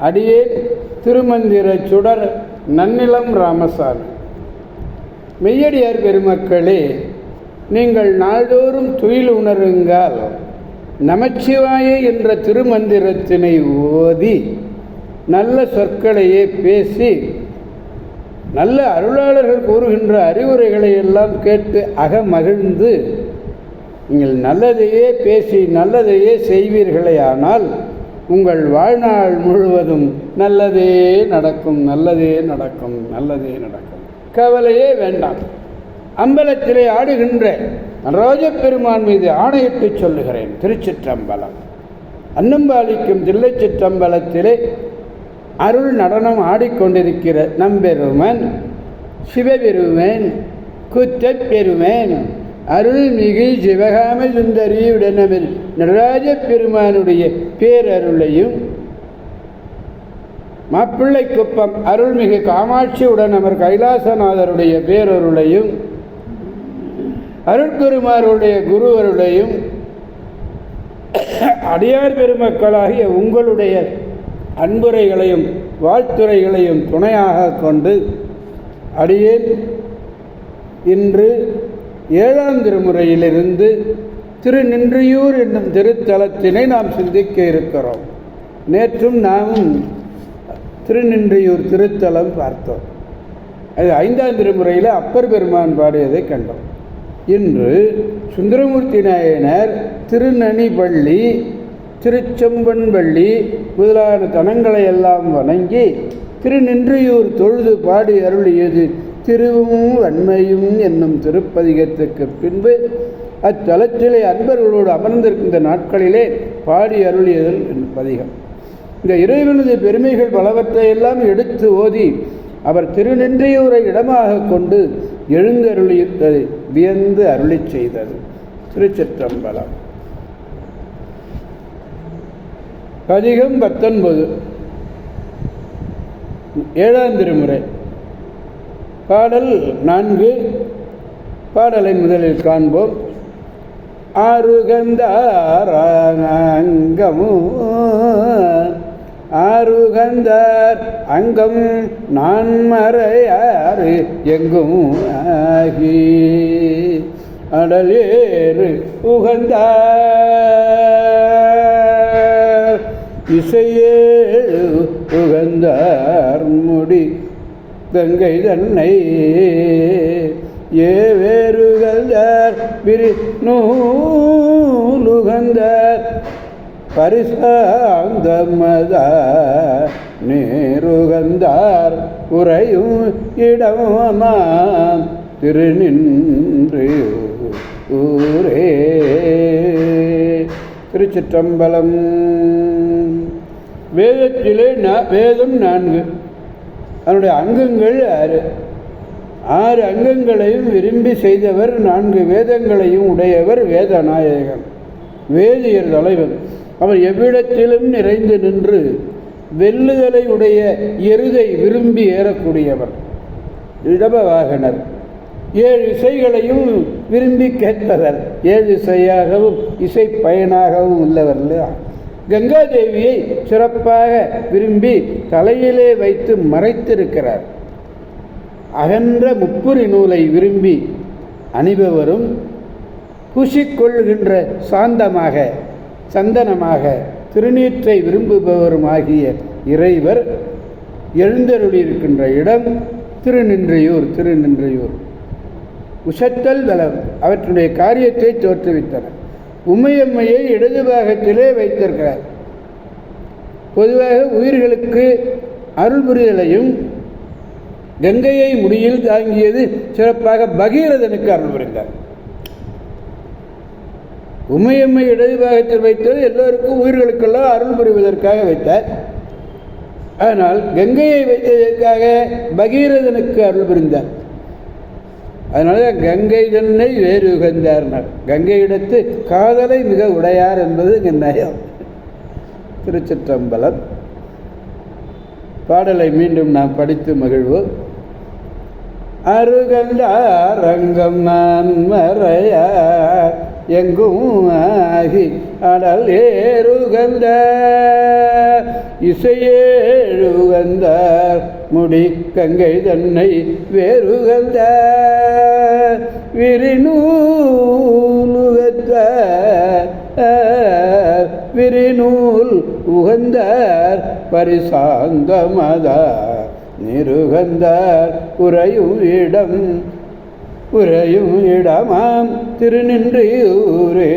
அடியேன் திருமந்திர சுடர் நன்னிலம் ராமசாமி. மெய்யடியார் பெருமக்களே நீங்கள் நாள்தோறும் துயில் உணருங்கால் நமச்சிவாய என்ற திருமந்திரத்தினை ஓதி நல்ல சொற்களையே பேசி நல்ல அருளாளர்கள் கூறுகின்ற அறிவுரைகளை எல்லாம் கேட்டு அகமகிழ்ந்து நீங்கள் நல்லதையே பேசி நல்லதையே செய்வீர்களே ஆனால் உங்கள் வாழ்நாள் முழுவதும் நல்லதே நடக்கும் நல்லதே நடக்கும் நல்லதே நடக்கும். கவலையே வேண்டாம். அம்பலத்திலே ஆடுகின்ற பெருமான் மீது ஆணையிட்டு சொல்லுகிறேன். திருச்சிற்றம்பலம். அன்னம்பாலிக்கும் தில்லைச்சிற்றம்பலத்திலே அருள் நடனம் ஆடிக்கொண்டிருக்கிற நம்பெருமன் சிவபெருமன் குற்றப் அருள்மிகு சிவகாம சுந்தரி உடனமில் நடராஜ பெருமானுடைய பேரருளையும் மாப்பிள்ளை குப்பம் அருள்மிகு காமாட்சி உடனமர் கைலாசநாதருடைய பேரருளையும் அருட்குருமாருடைய குருவருளையும் அடியார் பெருமக்களாகிய உங்களுடைய அன்புரைகளையும் வாழ்த்துறைகளையும் துணையாக கொண்டு அடியேன். இன்று ஏழாம் திருமுறையிலிருந்து திருநின்றியூர் என்னும் திருத்தலத்தினை நாம் சிந்திக்க இருக்கிறோம். நேற்றும் நாமும் திருநின்றியூர் திருத்தலம் பார்த்தோம். அது ஐந்தாம் திருமுறையில் அப்பர் பெருமான் பாடியதை கண்டோம். இன்று சுந்தரமூர்த்தி நாயனர் திருநனிபள்ளி திருச்செம்பன்பள்ளி முதலான தனங்களை எல்லாம் வணங்கி திருநின்றியூர் தொழுது பாடி அருளியது திருவும் வன்மையும் என்னும் திருப்பதிகத்துக்கு பின்பு அத்தலத்திலே அன்பர்களோடு அமர்ந்திருக்கின்ற நாட்களிலே பாடி அருளியதல் பதிகம். இந்த இறைவனது பெருமைகள் பலவற்றையெல்லாம் எடுத்து ஓதி அவர் திருநின்றையூரை இடமாக கொண்டு எழுந்தருளித்ததை வியந்து அருளி செய்தது. திருச்சிற்றம்பலம். பதிகம் பத்தொன்பது. ஏழாம் திருமுறை. பாடல் நான்கு. பாடலை முதலில் காண்போம். ஆறுகந்தாரங்கமோ ஆறுகந்தார் அங்கம் நான் மறையாறு எங்கும் ஆகி அடலேறு உகந்தார். இசையேழு உகந்தார் முடி கங்கை தன்னை ஏவேறுகந்தார் விரி நூலுகந்தார். பரிசாந்தமத நேருகந்தார். உறையும் இடமாம் திருநின்று ஊரே. திருச்சிற்றம்பலம். வேதத்திலே நா- வேதம் நான்கு. அதனுடைய அங்கங்கள் ஆறு. ஆறு அங்கங்களையும் விரும்பி செய்தவர் நான்கு வேதங்களையும் உடையவர் வேதநாயகன் வேதியர் தலைவன். அவர் எவ்விடத்திலும் நிறைந்து நின்று வெல்லுதலை உடைய எருதை விரும்பி ஏறக்கூடியவர் இடபவாகனர். ஏழு இசைகளையும் விரும்பி கேட்பவர். ஏழு இசையாகவும் இசை பயனாகவும் உள்ளவர் இல்லையா? கங்காதேவியை சிறப்பாக விரும்பி தலையிலே வைத்து மறைத்திருக்கிறார். அகன்ற முப்புரி நூலை விரும்பி அணிபவரும் பூசிக்கொள்கின்ற சாந்தமாக சந்தனமாக திருநீற்றை விரும்புபவருமாகிய இறைவர் எழுந்தருளியிருக்கின்ற இடம் திருநின்றையூர் திருநின்றையூர். உசத்தல் வளம் அவற்றுடைய காரியத்தை தோற்றுவித்தனர். உமையம்மையை இடது பாகத்திலே வைத்திருக்கிறார். பொதுவாக உயிர்களுக்கு அருள் புரிதலையும் கங்கையை முடியில் தாங்கியது சிறப்பாக பகீரதனுக்கு அருள் புரிந்தார். உமையம்மை இடது பாகத்தில் வைத்தது எல்லோருக்கும் உயிர்களுக்கெல்லாம் அருள் புரிவதற்காக வைத்தார். ஆனால் கங்கையை வைத்ததற்காக பகீரதனுக்கு அருள் புரிந்தார். அதனால கங்கை தன்னை வேறு உகந்தார்னார் கங்கையிடத்து காதலை மிக உடையார் என்பது இங்கே நயம் திருச்சிற்றம்பலம். பாடலை மீண்டும் நாம் படித்து மகிழ்வோம். அருகண்டார் ரங்கம் நான் மறையார் எங்கும் ஆகி அடல் ஏறுகந்த இசையேழுகந்தார் முடி கங்கை தன்னை வேறுகந்த விரிநூ உகந்தார் பரிசாந்தமதார் நிருகந்தார் உறையும் இடம் உறையும் இடமாம் திருநின்றியூரே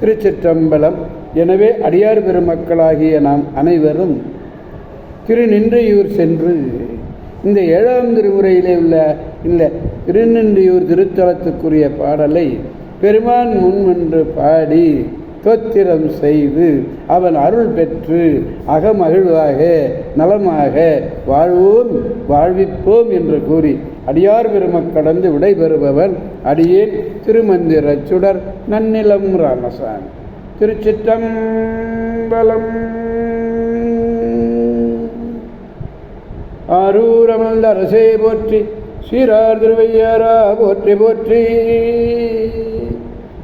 திருச்சிற்றம்பலம். எனவே அடியார் பெருமக்களாகிய நாம் அனைவரும் திருநின்றையூர் சென்று இந்த ஏழாம் திருமுறையிலே உள்ள இந்த திருநின்றையூர் திருத்தலத்துக்குரிய பாடலை பெருமான் முன்வென்று பாடி தோத்திரம் செய்து அவன் அருள் பெற்று அகமகிழ்வாக நலமாக வாழ்வோம் வாழ்விப்போம் என்று கூறி அடியார் பெருமக் கடந்து விடைபெறுபவன் அடியேன் திருமந்திர சுடர் நன்னிலம் ராமசாமி. திருச்சிற்றம்பலம் ஆரூரமல்ல அரசே போற்றி சீரார் திருவையாரா போற்றி போற்றி.